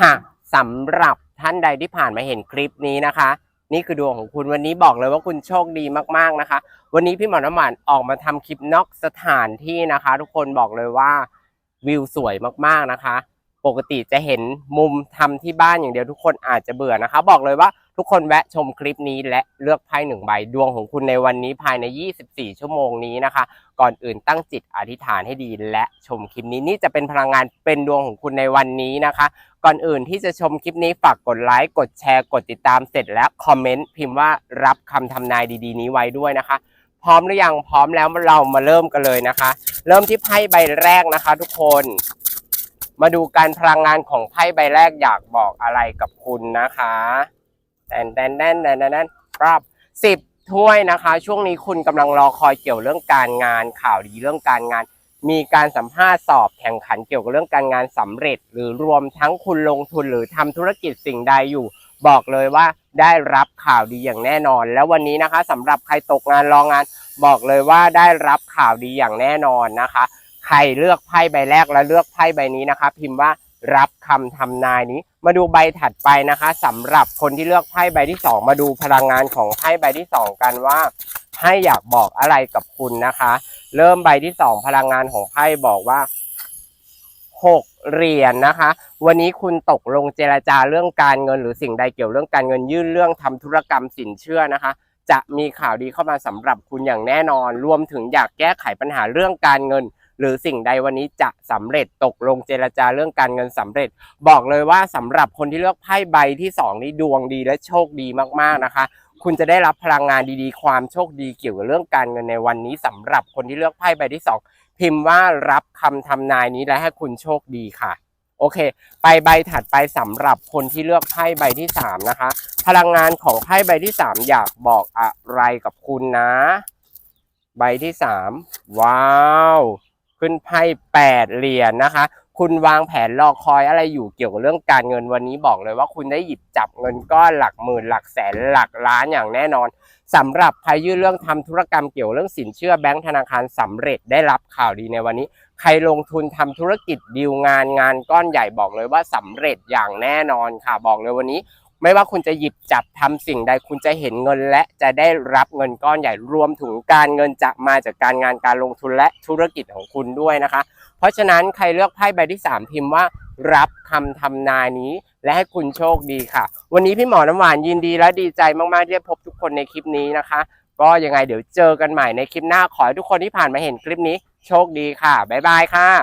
ค่ะสำหรับท่านใดที่ผ่านมาเห็นคลิปนี้นะคะ นี่คือดวงของคุณวันนี้บอกเลยว่าคุณโชคดีมากๆนะคะ วันนี้พี่หมอน้ำหวานออกมาทำคลิปนอกสถานที่นะคะ ทุกคนบอกเลยว่าวิวสวยมากๆนะคะ ปกติจะเห็นมุมทำที่บ้านอย่างเดียวทุกคนอาจจะเบื่อนะคะ บอกเลยว่าทุกคนแวะชมคลิปนี้และเลือกไพ่หนึ่งใบดวงของคุณในวันนี้ภายใน 24 ชั่วโมงนี้นะคะ ก่อนอื่นตั้งจิตอธิษฐานให้ดีและชมคลิปนี้นี่จะเป็นพลังงานเป็นดวงของคุณในวันนี้นะคะ ก่อนอื่นที่จะชมคลิปนี้ฝากกดไลค์กดแชร์กดติดตามเสร็จแล้วคอมเมนต์พิมพ์ว่ารับคำทำนายดี ๆ นี้ไว้ด้วยนะคะ พร้อมหรือยังพร้อมแล้วเรามาเริ่มกันเลยนะคะ เริ่มที่ไพ่ใบแรกนะคะ ทุกคน มาดูการพลังงานของไพ่ใบแรกอยากบอกอะไรกับคุณนะคะแดนแดนแดนแดนแดนครับสิบถ้วยนะคะ ช่วงนี้คุณกำลังรอคอยเกี่ยวเรื่องการงานข่าวดีเรื่องการงาน มีการสัมภาษณ์สอบแข่งขันเกี่ยวกับเรื่องการงานสำเร็จ หรือรวมทั้งคุณลงทุนหรือทำธุรกิจสิ่งใดอยู่ บอกเลยว่าได้รับข่าวดีอย่างแน่นอน แล้ววันนี้นะคะสำหรับใครตกงานรองงาน บอกเลยว่าได้รับข่าวดีอย่างแน่นอนนะคะ ใครเลือกไพ่ใบแรกและเลือกไพ่ใบนี้นะคะ พิมพ์ว่ารับคำทำนายนี้ มาดูใบถัดไปนะคะสำหรับคนที่เลือกไพ่ใบที่สองมาดูพลังงานของไพ่ใบที่สองกันว่าไพ่อยากบอกอะไรกับคุณนะคะ เริ่มใบที่สองพลังงานของไพ่บอกว่าหกเหรียญนะคะ วันนี้คุณตกลงเจรจาเรื่องการเงิน หรือสิ่งใดเกี่ยวเรื่องการเงินยื่นเรื่องทำธุรกรรมสินเชื่อนะคะ จะมีข่าวดีเข้ามาสำหรับคุณอย่างแน่นอน รวมถึงอยากแก้ไขปัญหาเรื่องการเงิน หรือสิ่งใดวันนี้จะสำเร็จตกลงเจรจาเรื่องการเงินสำเร็จ บอกเลยว่าสำหรับคนที่เลือกไพ่ใบที่สองนี้ดวงดีและโชคดีมากๆนะคะ คุณจะได้รับพลังงานดีๆ ความโชคดีเกี่ยวกับเรื่องการเงินในวันนี้สำหรับคนที่เลือกไพ่ใบที่สองพิมพ์ว่ารับคำทำนายนี้และให้คุณโชคดีค่ะโอเค ไปใบถัดไปสำหรับคนที่เลือกไพ่ใบที่สามนะคะ พลังงานของไพ่ใบที่สามอยากบอกอะไรกับคุณนะ ใบที่สามว้าว ขึ้นไพ่แปดเหรียญนะคะ คุณวางแผนรอคอยอะไรอยู่เกี่ยวกับเรื่องการเงินวันนี้บอกเลยว่าคุณได้หยิบจับเงินก้อนหลักหมื่นหลักแสนหลักล้านอย่างแน่นอนสำหรับใครยื่นเรื่องทำธุรกรรมเกี่ยวเรื่องสินเชื่อแบงก์ธนาคารสำเร็จได้รับข่าวดีในวันนี้ ใครลงทุนทำธุรกิจดีลงานงานก้อนใหญ่บอกเลยว่าสำเร็จอย่างแน่นอนค่ะบอกเลยวันนี้ ไม่ว่าคุณจะหยิบจับทำสิ่งใดคุณจะเห็นเงินและจะได้รับเงินก้อนใหญ่รวมถึงการเงินจะมาจากการงานการลงทุนและธุรกิจของคุณด้วยนะคะ เพราะฉะนั้นใครเลือกไพ่ใบที่ 3 พิมพ์ว่ารับคำทำนายนี้และให้คุณโชคดีค่ะ วันนี้พี่หมอน้ำหวานยินดีและดีใจมากๆที่ได้พบทุกคนในคลิปนี้นะคะ ก็ยังไงเดี๋ยวเจอกันใหม่ในคลิปหน้าขอให้ทุกคนที่ผ่านมาเห็นคลิปนี้ โชคดีค่ะบ๊ายบายค่ะ